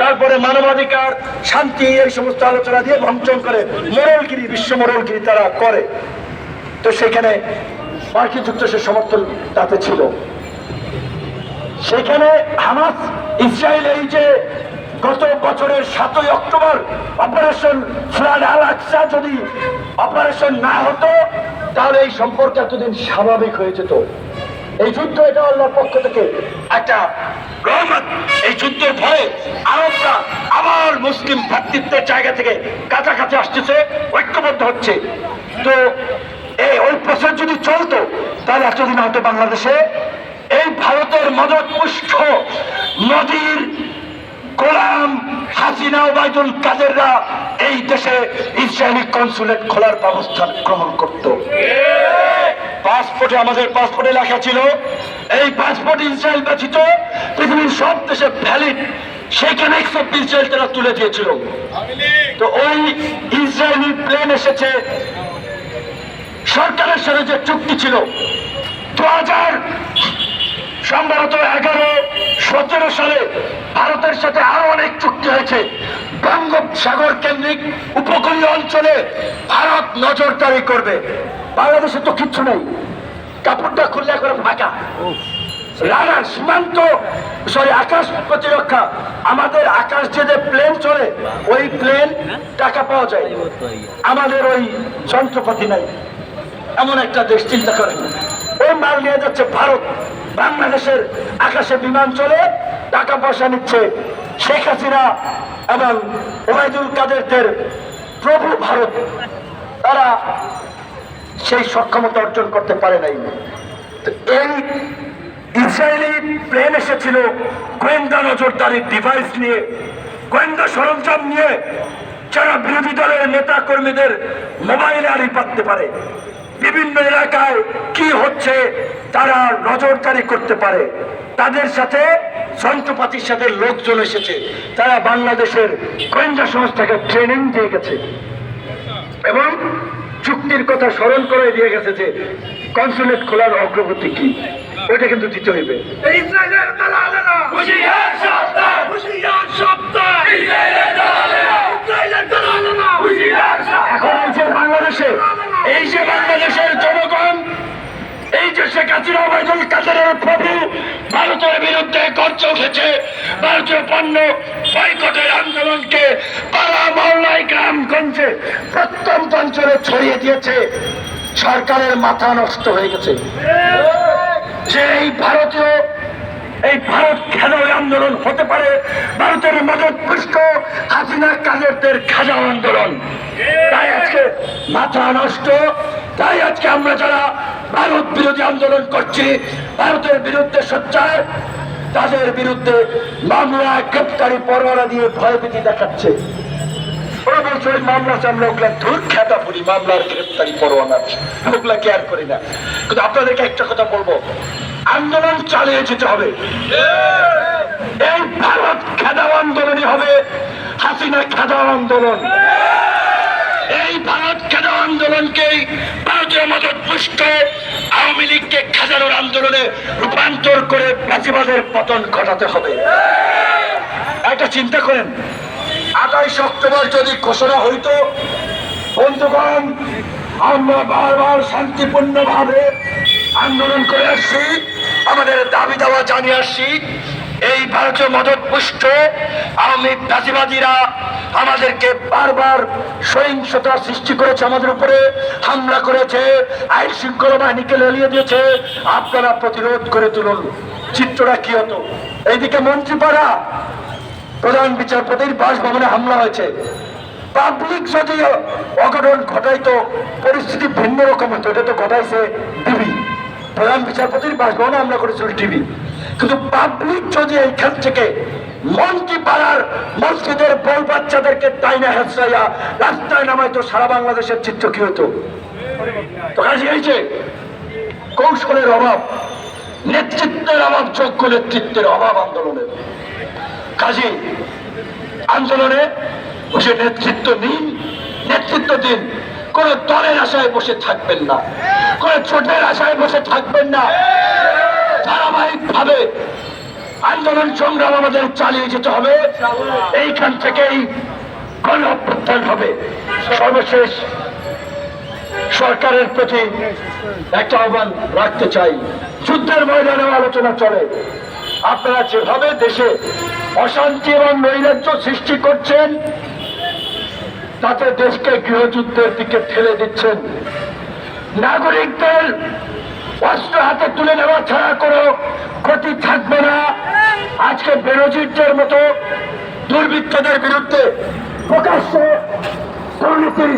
তারপরে মানবাধিকার, শান্তি, এই সমস্ত আলোচনা দিয়ে ভঞ্চন করে মোরলগিরি বিশ্ব মোরলগিরি তারা করে। তো সেখানে মার্কিন যুক্তরাষ্ট্রের সমর্থন তাতে ছিল। সেখানে হামাস ইসরায়েল এই যে গত বছরের সাতই October operation flood Al Aqsa যদি অপারেশন না হতো, তাহলে এই সম্পর্ক এতদিন স্বাভাবিক হয়ে যেত। এই যুদ্ধ এটা আল্লাহর পক্ষ থেকে। একটা রহমত। এই যুদ্ধের ভয়ে আরবরা আবার মুসলিম ভ্রাতৃত্বের জায়গা থেকে কাছাকাছি আসতেছে, ঐক্যবদ্ধ হচ্ছে। তো এই ওই প্রসেস যদি চলতো, তাহলে এতদিন হয়তো বাংলাদেশে এই ভারতের মদত পুষ্প নদীর গোলাম হাসিনা, ওবায়দুল কাদেররা এই দেশে ইসরায়েলি কনসুলেট খোলার ব্যবস্থা গ্রহণ করত। পাসপোর্টে আমাদের পাসপোর্টে লেখা ছিল, এই পাসপোর্ট ইসরায়েল ব্যতীত পৃথিবীর সব দেশে ভ্যালিড সেখানে একসেপ্ট ইসরায়েল তারা তুলে দিয়েছিল। তো ওই ইসরায়েলি প্লেন এসেছে। সরকারের সাথে যে চুক্তি ছিল দু হাজার সম্ভবত এগারো, সতেরো সালে ভারতের সাথে আরও অনেক চুক্তি হয়েছে। বঙ্গোপসাগর কেন্দ্রিক উপকূলীয় অঞ্চলে ভারত নজরদারি করবে। বাংলাদেশে তো কিচ্ছু নেই। কাপড়টা খুললে করে ফাঁকা রাডার সীমান্ত সরি আকাশ প্রতিরক্ষা। আমাদের আকাশ যে যে প্লেন চলে ওই প্লেন টাকা পাওয়া যায়। আমাদের ওই যন্ত্রপাতি নাই। এমন একটা দেশ চিন্তা করে। ওই মাল নিয়ে যাচ্ছে ভারত। বাংলাদেশের আকাশে বিমান চলে টাকা পয়সা নিচ্ছে শেখ হাসিনা এবং ওবায়দুল কাদেরদের প্রভু ভারত। তারা সেই সক্ষমতা অর্জন করতে পারে নাই। এই ইসরায়েলি প্লেন এসেছিল গোয়েন্দা নজরদারির ডিভাইস নিয়ে, গোয়েন্দা সরঞ্জাম নিয়ে যারা বিরোধী দলের নেতা কর্মীদের মোবাইলে আড়ি পাততে পারে। বিভিন্ন এলাকায় কি হচ্ছে তারা নজরদারি করতে পারে। তাদের সাথে যন্ত্রপাতির সাথে লোকজন এসেছে। তারা বাংলাদেশের গোয়েন্দা সংস্থাকে ট্রেনিং দিয়ে গেছে। এবং চুক্তির কথা স্মরণ করে দিয়ে গেছে যে কনসুলেট খোলার অগ্রগতি কি? ওইটা কিন্তু দিতে হইবে। এখন এই যে বাংলাদেশে এই যে বাংলাদেশের জনগণ এই যে শেখ হাসিনা ওবায়দুল কাদেরের প্রভু ভারতের বিরুদ্ধে গর্জে উঠেছে ভারতীয় পণ্য বয়কটের আন্দোলনকে পাড়া মহল্লায় গ্রামগঞ্জে প্রত্যন্ত অঞ্চলে ছড়িয়ে দিয়েছে, সরকারের মাথা নষ্ট হয়ে গেছে। যে এই ভারতীয়, এই ভারত খেলোয়াড় আন্দোলন হতে পারে, ভারতের মদত পুষ্ট হাসিনা কাদেরদের খাজা আন্দোলন। তাই আজকে মাথা নষ্ট, তাই আজকে আমরা যারা ভারত বিরোধী আন্দোলন করছি, ভারতের বিরুদ্ধে সোচ্চার, তাদের বিরুদ্ধে মামলা, গ্রেপ্তারি, পরোয়ানা দিয়ে ভয়ভীতি দেখাচ্ছে। ওরা বলছে ওই মামলা চামলা ওগুলা ধূর খেতা পড়ি মামলার গ্রেপ্তারি পরোয়ানা ওগুলা কেয়ার করি না। কিন্তু আপনাদেরকে একটা কথা বলব, আন্দোলন চালিয়ে যেতে হবে। এই ভারত খেদাও আন্দোলনই হবে, হাসিনা খেদাও আন্দোলন। এই ভারত খেদাও আন্দোলনকেই ভারতীয় মদত পুষ্ট আওয়ামী লীগকে খেদানোর আন্দোলনে রূপান্তর করে প্রাচীবাদের পতন ঘটাতে হবে। একটা চিন্তা করেন আঠাইশ অক্টোবর যদি ঘোষণা হইতো, বন্ধুগণ, আমরা বারবার শান্তিপূর্ণভাবে আন্দোলন করে আসছি, আমাদের দাবি দাওয়া জানিয়ে আসছি, এই ভারতীয় মদত পুষ্ট আওয়ামী ফাঁসিবাদীরা আমাদেরকে বারবার সহিংসতা সৃষ্টি করেছে আমাদের উপরে, হামলা করেছে, আইন শৃঙ্খলা বাহিনীকে লেলিয়ে দিয়েছে। আপনারা প্রতিরোধ করে তুলুন। চিত্রটা কি হতো? এইদিকে মন্ত্রীপাড়া প্রধান বিচারপতির বাসভবনে হামলা হয়েছে। পাবলিক যদি অঘটন ঘটাইতো, পরিস্থিতি ভিন্ন রকম হতো এটা তো ঘটাইছে টিভি প্রধান বিচারপতির বাসভবনে হামলা করেছিল টিভি কিন্তু পাবলিক যদি এইখান থেকে মন্ত্রী পাড়ার মন্ত্রীদের বউ বাচ্চাদেরকে টাইনা হেসরাইয়া রাস্তায় নামাইতো, সারা বাংলাদেশের চিত্র কি হতো তো কৌশলের অভাব, নেতৃত্বের অভাব, যোগ্য নেতৃত্বের অভাব আন্দোলনের। কাজে আন্দোলনে বসে নেতৃত্ব নিন, নেতৃত্ব দিন। কোন দলের আশায় বসে থাকবেন না। কোন ছোটের আশায় বসে থাকবেন না। ধারাবাহিক ভাবে আন্দোলন সংগ্রাম আমাদের চালিয়ে যেতে হবে। এইখান থেকেই গণ অভ্যুত্থান হবে। সর্বশেষ সরকারের প্রতি একটা আহ্বান রাখতে চাই। যুদ্ধের ময়দানে আলোচনা চলে। আপনারা যেভাবে দেশে অশান্তি এবং নৈরাজ্য সৃষ্টি করছেন, তাতে দেশকে গৃহযুদ্ধের দিকে ঠেলে দিচ্ছেন। নাগরিকদের অস্ত্র হাতে তুলে নেওয়া ছাড়া কোনো ক্ষতি থাকবে না। আজকে বেরোজিটদের মতো দুর্বৃত্তদের বিরুদ্ধে প্রকাশ্যে দুর্নীতি